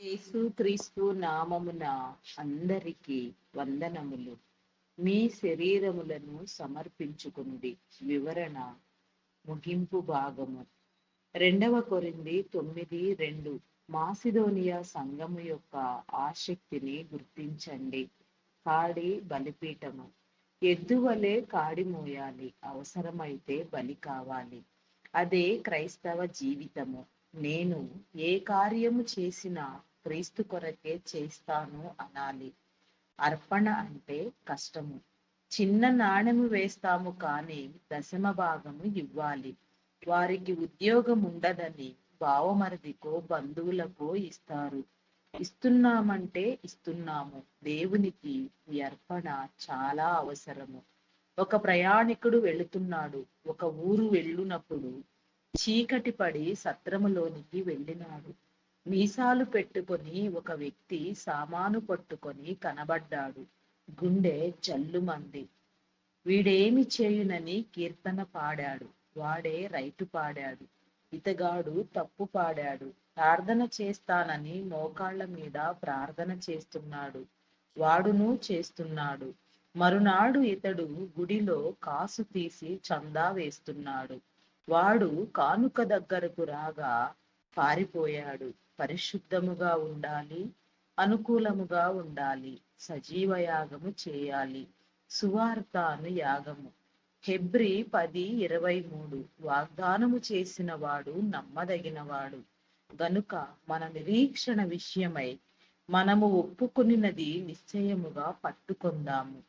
యేసుక్రీస్తు నామమున అందరికి వందనములు. మీ శరీరములను సమర్పించుకునుడి. వివరణ ముగింపు భాగము. రెండవ కొరింది తొమ్మిది రెండు. మాసిదోనియా సంఘము యొక్క ఆసక్తిని గుర్తించండి. కాడి బలిపీఠము. ఎద్దువలే కాడి మోయాలి. అవసరమైతే బలి కావాలి. అదే క్రైస్తవ జీవితము. నేను ఏ కార్యము చేసినా క్రీస్తు కొరకే చేస్తాను అనాలి. అర్పణ అంటే కష్టము. చిన్న నాణెము వేస్తాము కానీ దశమ భాగము ఇవ్వాలి. వారికి ఉద్యోగం ఉండదని బావమరిదికో బంధువులకో ఇస్తారు. ఇస్తున్నామంటే ఇస్తున్నాము. దేవునికి ఈ అర్పణ చాలా అవసరము. ఒక ప్రయాణికుడు వెళుతున్నాడు. ఒక ఊరు వెళ్ళునప్పుడు చీకటి పడి సత్రములోనికి వెళ్ళినాడు. మీసాలు పెట్టుకొని ఒక వ్యక్తి సామాను పట్టుకొని కనబడ్డాడు. గుండె జల్లుమంది. వీడేమి చేయునని కీర్తన పాడాడు. వాడే రైతు పాడాడు. ఇతగాడు తప్పు పాడాడు. ప్రార్థన చేస్తానని మోకాళ్ళ మీద ప్రార్థన చేస్తున్నాడు. వాడును చేస్తున్నాడు. మరునాడు ఇతడు గుడిలో కాసు తీసి చందా వేస్తున్నాడు. వాడు కానుక దగ్గరకు రాగా పారిపోయాడు. పరిశుద్ధముగా ఉండాలి అనుకూలముగా ఉండాలి సజీవ యాగము చేయాలి. సువార్తాను యాగము. హెబ్రి పది ఇరవై మూడు. వాగ్దానము చేసిన వాడు నమ్మదగినవాడు. గనుక మన నిరీక్షణ విషయమై మనము ఒప్పుకొనినది నిశ్చయముగా పట్టుకొందాము.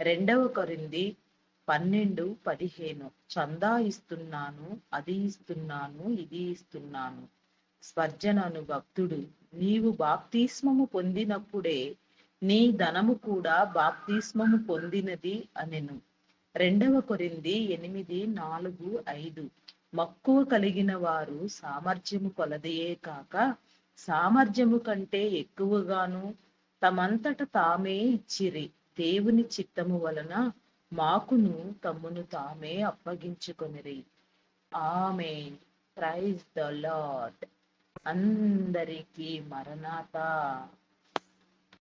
రెండవ కొరింది పన్నెండు పదిహేను. చందా ఇస్తున్నాను అది ఇస్తున్నాను ఇది ఇస్తున్నాను. స్వర్జనను భక్తుడు. నీవు బాప్తిస్మము పొందినప్పుడే నీ ధనము కూడా బాప్తిస్మము పొందినది అనెను. రెండవ కొరింది ఎనిమిది నాలుగు ఐదు. మక్కువ కలిగిన వారు సామర్థ్యము కొలదయే కాక సామర్థ్యము కంటే ఎక్కువగాను తమంతట తామే ఇచ్చిరి. దేవుని చిత్తము వలన మాకును తమ్మును తామే అప్పగించుకొనిరి. ఆమె ప్రైజ్ ద లాడ్ అందరికీ మరణాత.